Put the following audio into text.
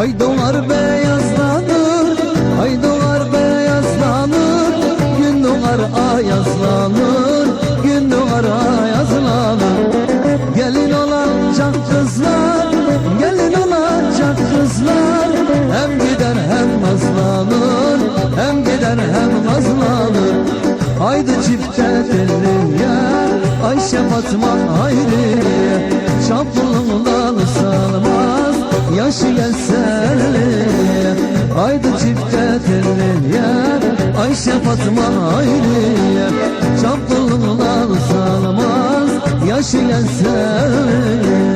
Ay doğar beyazlanır Ay doğar beyazlanır. Gün doğar ayazlanır Gün doğar ayazlanır. Gelin olacak kızlar Gelin olacak kızlar. Hem gider hem nazlanır Hem gider hem nazlanır Haydi çifte telliye Ayşe Fatma Hayriye Çapulundan salmaz Yaşı gelsin. Haydi çifte telliye Ayşe Fatma Hayriye Çapullar salmaz Yaşayan seviye